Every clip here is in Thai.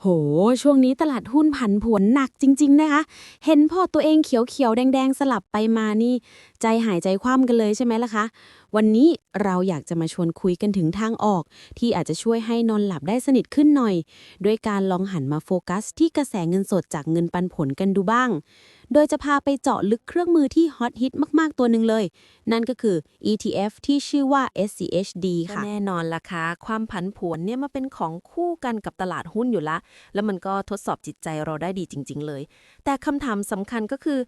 โห ช่วงนี้ตลาดหุ้นผันผวนหนักจริง ๆ นะคะ เห็นพอตัวเองเขียวๆ แดง ๆ สลับไปมานี่ ใจหายใจคว่ำกันเลยใช่ไหมล่ะคะวันนี้เราอยากจะมาชวนคุยกันถึงทางออก ที่อาจจะช่วยให้นอนหลับได้สนิทขึ้นหน่อย ด้วยการลองหันมาโฟกัส ที่กระแสเงินสดจากเงินปันผลกันดูบ้าง โดยจะพาไปเจาะลึกเครื่องมือที่ฮอตฮิตมากๆตัวหนึ่งเลย นั่นก็คือ ETF ที่ชื่อว่า SCHD ค่ะ แน่นอนล่ะคะความผันผวนเนี่ยมาเป็นของคู่กันกับตลาดหุ้นอยู่ละ แล้วมันก็ทดสอบจิตใจเราได้ดีจริง ๆ เลย แต่คำถามสำคัญก็คือ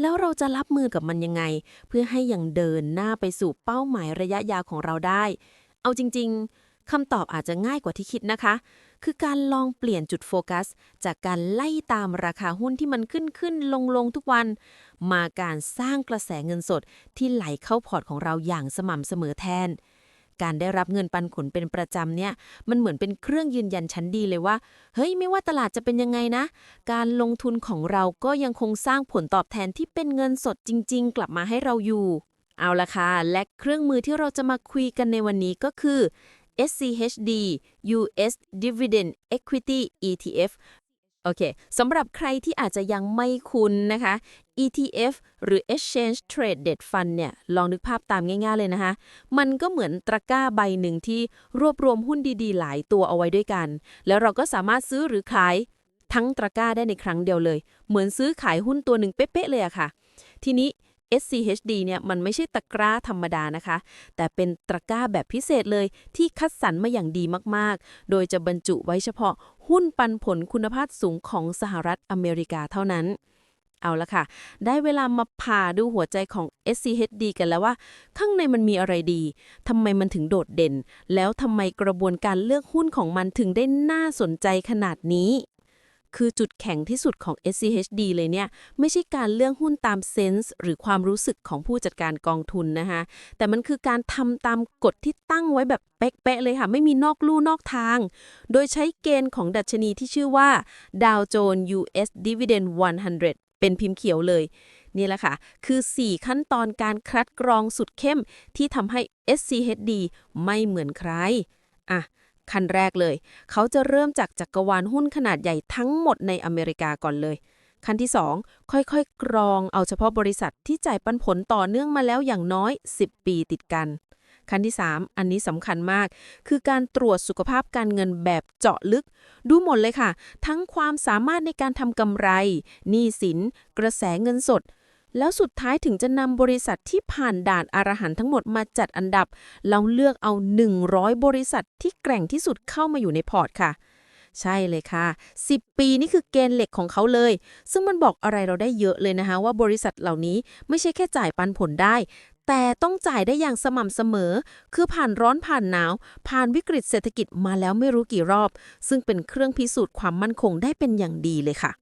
แล้วเราจะรับมือกับมันยังไง เพื่อให้ยังเดินหน้าไปสู่เป้าหมายระยะยาวของเราได้ เอาจริง ๆคำตอบอาจจะง่ายกว่าที่คิดนะคะ คือการลองเปลี่ยนจุดโฟกัส จากการไล่ตามราคาหุ้นที่มันขึ้นขึ้นลงลงทุกวัน มาการสร้างกระแสเงินสดที่ไหลเข้าพอร์ตของเราอย่างสม่ำเสมอแทน การได้รับเงินปันผลเป็นประจำเนี่ย มันเหมือนเป็นเครื่องยืนยันชั้นดีเลยว่า เฮ้ย ไม่ว่าตลาดจะเป็นยังไงนะ การลงทุนของเราก็ยังคงสร้างผลตอบแทนที่เป็นเงินสดจริง ๆ กลับมาให้เราอยู่ เอาละค่ะ และเครื่องมือที่เราจะมาคุยกันในวันนี้ก็คือ SCHD US Dividend Equity ETF โอเคสำหรับใครที่อาจจะยังไม่คุ้นนะคะ ETF หรือ Exchange Traded Fund เนี่ย ลองนึกภาพตามง่าย ๆ เลยนะคะ มันก็เหมือนตะกร้าใบหนึ่งที่รวบรวมหุ้นดีๆ หลายตัวเอาไว้ด้วยกัน แล้วเราก็สามารถซื้อหรือขายทั้งตะกร้าได้ในครั้งเดียวเลย เหมือนซื้อขายหุ้นตัวหนึ่งเป๊ะๆเลยอะค่ะ ทีนี้ SCHD เนี่ยมันไม่ใช่ตะกร้าธรรมดานะคะ แต่เป็นตะกร้าแบบพิเศษเลยที่คัดสรรมาอย่างดีมากๆ โดยจะบรรจุไว้เฉพาะหุ้นปันผลคุณภาพสูงของสหรัฐอเมริกาเท่านั้น เอาละค่ะ ได้เวลามาผ่าดูหัวใจของ SCHD กันแล้วว่า ข้างในมันมีอะไรดีทำไมมันถึงโดดเด่น แล้วทำไมกระบวนการเลือกหุ้นของมันถึงได้น่าสนใจขนาดนี้ คือจุดแข็งที่สุดของ SCHD เลยเนี่ย ไม่ใช่การเลือกหุ้นตามเซนส์หรือความรู้สึกของผู้จัดการกองทุนนะคะแต่มันคือการทำตามกฎที่ตั้งไว้แบบเป๊ะๆเลยค่ะ ไม่มีนอกลู่นอกทาง โดยใช้เกณฑ์ของดัชนีที่ชื่อว่า Dow Jones US Dividend 100 เป็นพิมพ์เขียวเลย นี่แหละค่ะ คือ 4 ขั้นตอนการคัดกรองสุดเข้มที่ทำให้ SCHD ไม่เหมือนใครอะ ขั้นแรกเลย เขาจะเริ่มจากจักรวาลหุ้นขนาดใหญ่ทั้งหมดในอเมริกาก่อนเลย ขั้นที่ 2 ค่อยๆ กรองเอาเฉพาะบริษัทที่จ่ายปันผลต่อเนื่องมาแล้วอย่างน้อย 10 ปีติดกัน ขั้นที่ 3 อันนี้สำคัญมาก คือการตรวจสุขภาพการเงินแบบเจาะลึก ดูหมดเลยค่ะ ทั้งความสามารถในการทำกำไรหนี้สิน กระแสเงินสด แล้วสุดท้ายถึงจะนำบริษัทที่ผ่านด่านอารหันต์ทั้งหมดมาจัดอันดับเราเลือกเอา 100 บริษัทที่แกร่งที่สุดเข้ามาอยู่ในพอร์ตค่ะ ใช่เลยค่ะ 10 ปีนี่คือเกณฑ์เหล็กของเขาเลย ซึ่งมันบอกอะไรเราได้เยอะเลยนะคะ ว่าบริษัทเหล่านี้ไม่ใช่แค่จ่ายปันผลได้ แต่ต้องจ่ายได้อย่างสม่ำเสมอ คือผ่านร้อนผ่านหนาว ผ่านวิกฤตเศรษฐกิจมาแล้วไม่รู้กี่รอบ ซึ่งเป็นเครื่องพิสูจน์ความมั่นคงได้เป็นอย่างดีเลยค่ะ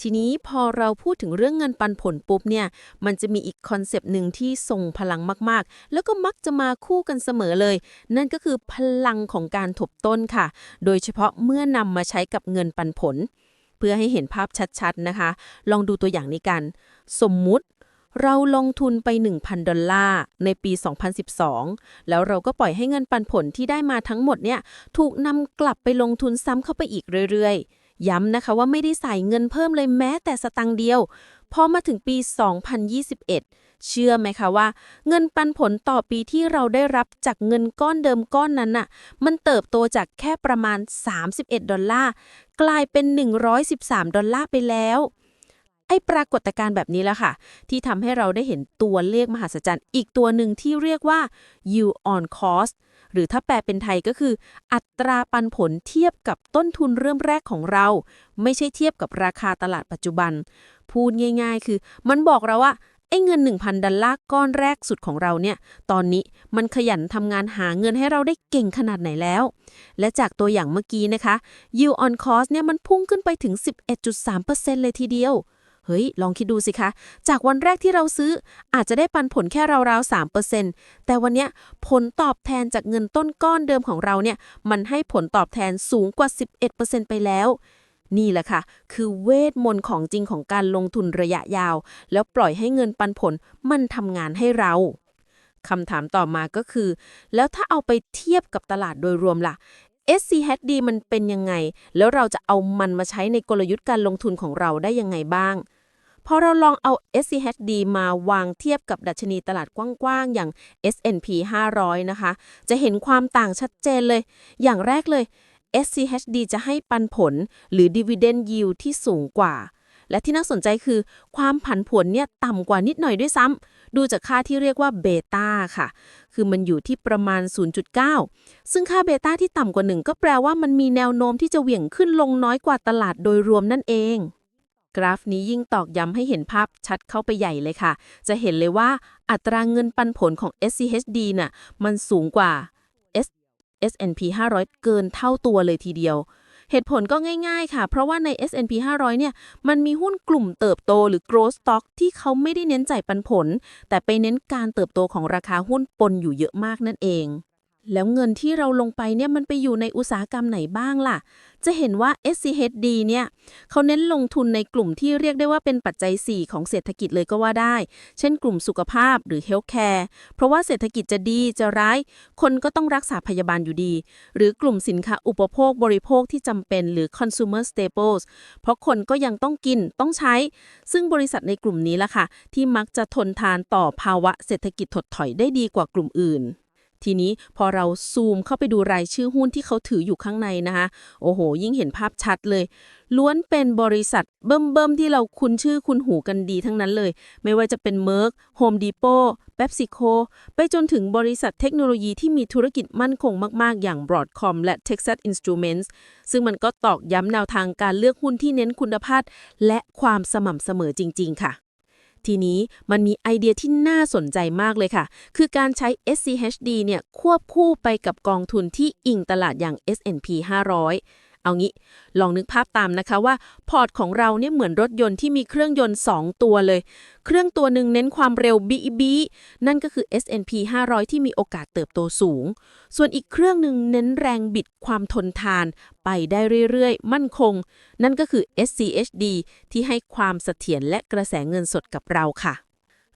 ทีนี้พอเราพูดถึงเรื่องเงินปันผลปุ๊บเนี่ย มันจะมีอีกคอนเซปต์หนึ่งที่ทรงพลังมากๆ แล้วก็มักจะมาคู่กันเสมอเลย นั่นก็คือพลังของการทบต้นค่ะ โดยเฉพาะเมื่อนำมาใช้กับเงินปันผล เพื่อให้เห็นภาพชัดๆนะคะ ลองดูตัวอย่างนี้กัน สมมุติเราลงทุนไป 1,000 ดอลลาร์ในปี 2012 แล้วเราก็ปล่อยให้เงินปันผลที่ได้มาทั้งหมดเนี่ยถูกนำกลับไปลงทุนซ้ำเข้าไปอีกเรื่อยๆ ย้ำนะคะว่าไม่ได้ใส่เงินเพิ่มเลยแม้แต่สตังค์เดียว พอมาถึงปี 2021 เชื่อไหมคะว่า เงินปันผลต่อปีที่เราได้รับจากเงินก้อนเดิมก้อนนั้นน่ะ มันเติบโตจากแค่ประมาณ 31 ดอลลาร์ กลายเป็น 113 ดอลลาร์ไปแล้ว ไอ้ปรากฏการณ์แบบนี้แหละค่ะ ที่ทำให้เราได้เห็นตัวเลขมหัศจรรย์อีกตัวหนึ่งที่เรียกว่า yield on cost หรือถ้าแปลเป็นไทยก็คือ อัตราปันผลเทียบกับต้นทุนเริ่มแรกของเรา ไม่ใช่เทียบกับราคาตลาดปัจจุบัน พูดง่ายๆ คือ มันบอกเราว่าไอ้เงิน 1,000 ดอลลาร์ก้อนแรกสุดของเราเนี่ย ตอนนี้มันขยันทำงานหาเงินให้เราได้เก่งขนาดไหนแล้ว และจากตัวอย่างเมื่อกี้นะคะ yield on cost เนี่ยมันพุ่งขึ้นไปถึง 11.3%เลยทีเดียว เฮ้ย ลองคิดดูสิคะ จากวันแรกที่เราซื้ออาจจะได้ปันผลแค่ราวๆ3%แต่วันเนี้ยผลตอบแทนจากเงินต้นก้อนเดิมของเราเนี่ย มันให้ผลตอบแทนสูงกว่า 11%ไปแล้ว นี่แหละค่ะ คือเวทมนต์ของจริงของการลงทุนระยะยาว แล้วปล่อยให้เงินปันผลมันทำงานให้เราคำถามต่อมาก็คือ แล้วถ้าเอาไปเทียบกับตลาดโดยรวมล่ะ SCHD มันเป็นยังไง แล้วเราจะเอามันมาใช้ในกลยุทธ์การลงทุนของเราได้ยังไงบ้าง พอเราลองเอา SCHD มาวางเทียบกับดัชนีตลาดกว้างๆ อย่าง S&P 500 นะคะ จะเห็นความต่างชัดเจนเลย อย่างแรกเลย SCHD จะให้ปันผลหรือ Dividend Yield ที่สูงกว่า และที่น่าสนใจคือ ความผันผวนเนี่ยต่ำกว่านิดหน่อยด้วยซ้ำ ดูจากค่าที่เรียกว่าเบต้าค่ะ คือมันอยู่ที่ประมาณ 0.9 ซึ่งค่าเบต้าที่ต่ำกว่า 1 ก็แปลว่ามันมีแนวโน้มที่จะเหวี่ยงขึ้นลงน้อยกว่าตลาดโดยรวมนั่นเองกราฟนี้ยิ่งตอกย้ำให้เห็นภาพชัดเข้าไปใหญ่เลยค่ะ จะเห็นเลยว่าอัตราเงินปันผลของ SCHD น่ะ มันสูงกว่า S S&P 500 เกินเท่าตัวเลยทีเดียว เหตุผลก็ง่ายๆค่ะ เพราะว่าใน S&P 500 เนี่ย มันมีหุ้นกลุ่มเติบโตหรือ growth stock ที่เขาไม่ได้เน้นจ่ายปันผล แต่ไปเน้นการเติบโตของราคาหุ้นปนอยู่เยอะมากนั่นเอง แล้วเงินที่เราลงไปเนี่ยมันไปอยู่ในอุตสาหกรรมไหนบ้างล่ะ จะเห็นว่า SCHD เนี่ยเขาเน้นลงทุนในกลุ่มที่เรียกได้ว่าเป็นปัจจัย 4 ของเศรษฐกิจเลยก็ว่าได้ เช่นกลุ่มสุขภาพหรือ healthcare เพราะว่าเศรษฐกิจจะดีจะร้าย คนก็ต้องรักษาพยาบาลอยู่ดี หรือกลุ่มสินค้าอุปโภคบริโภคที่จำเป็นหรือ consumer staples เพราะคนก็ยังต้องกินต้องใช้ ซึ่งบริษัทในกลุ่มนี้ล่ะค่ะ ที่มักจะทนทานต่อภาวะเศรษฐกิจถดถอยได้ดีกว่ากลุ่มอื่น ทีนี้พอเราซูมเข้าไปดูรายชื่อหุ้นที่เขาถืออยู่ข้างในนะคะโอ้โห ยิ่งเห็นภาพชัดเลย ล้วนเป็นบริษัทเบิ่มๆที่เราคุ้นชื่อคุ้นหูกันดีทั้งนั้นเลย ไม่ว่าจะเป็น Merck Home Depot PepsiCo ไปจนถึงบริษัทเทคโนโลยีที่มีธุรกิจมั่นคงมากๆ อย่าง Broadcom และ Texas Instruments ซึ่งมันก็ตอกย้ำแนวทางการเลือกหุ้นที่เน้นคุณภาพ และความสม่ำเสมอจริง ๆ ค่ะ ทีนี้มันมีไอเดียที่น่าสนใจมากเลยค่ะ คือการใช้ SCHD เนี่ยควบคู่ไปกับกองทุนที่อิงตลาดอย่าง S&P 500 เอางี้ ลองนึกภาพตามนะคะว่า พอร์ตของเราเนี่ยเหมือนรถยนต์ที่มีเครื่องยนต์ 2 ตัวเลย เครื่องตัวหนึ่งเน้นความเร็วบีบีนั่นก็คือ S&P 500 ที่มีโอกาสเติบโตสูง ส่วนอีกเครื่องหนึ่งเน้นแรงบิดความทนทาน ไปได้เรื่อยๆ มั่นคง นั่นก็คือ SCHD ที่ให้ความเสถียรและกระแสเงินสดกับเราค่ะ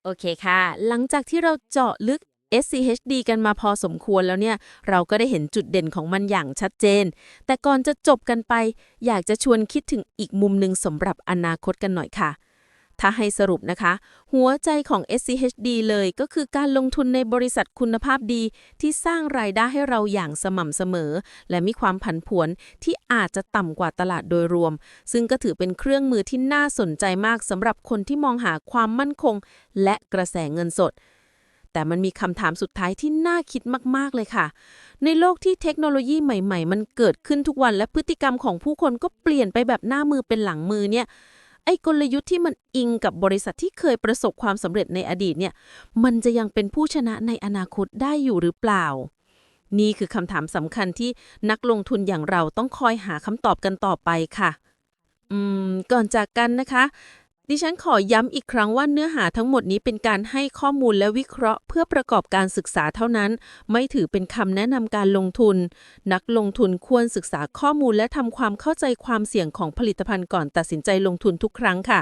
โอเคค่ะ หลังจากที่เราเจาะลึก SCHD กันมาพอสมควรแล้วเนี่ย เราก็ได้เห็นจุดเด่นของมันอย่างชัดเจน แต่ก่อนจะจบกันไป อยากจะชวนคิดถึงอีกมุมหนึ่งสำหรับอนาคตกันหน่อยค่ะ ถ้าให้สรุปนะคะ หัวใจของ SCHD เลยก็คือการลงทุนในบริษัทคุณภาพดี ที่สร้างรายได้ให้เราอย่างสม่ำเสมอ และมีความผันผวนที่อาจจะต่ำกว่าตลาดโดยรวม ซึ่งก็ถือเป็นเครื่องมือที่น่าสนใจมากสำหรับคนที่มองหาความมั่นคง และกระแสเงินสด แต่มันมีคำถามสุดท้ายที่น่าคิดมากๆเลยค่ะ ในโลกที่เทคโนโลยีใหม่ๆ มันเกิดขึ้นทุกวันและพฤติกรรมของผู้คนก็เปลี่ยนไปแบบหน้ามือเป็นหลังมือเนี่ยไอ้กลยุทธ์ที่มันอิงกับบริษัทที่เคยประสบความสำเร็จในอดีตเนี่ยมันจะยังเป็นผู้ชนะในอนาคตได้อยู่หรือเปล่า นี่คือคำถามสำคัญที่นักลงทุนอย่างเราต้องคอยหาคำตอบกันต่อไปค่ะอืมก่อนจากกันนะคะ ดิฉันขอย้ำอีกครั้งว่าเนื้อหาทั้งหมดนี้เป็นการให้ข้อมูลและวิเคราะห์ เพื่อประกอบการศึกษาเท่านั้น ไม่ถือเป็นคำแนะนำการลงทุน นักลงทุนควรศึกษาข้อมูลและทำความเข้าใจความเสี่ยงของผลิตภัณฑ์ก่อนตัดสินใจลงทุนทุกครั้งค่ะ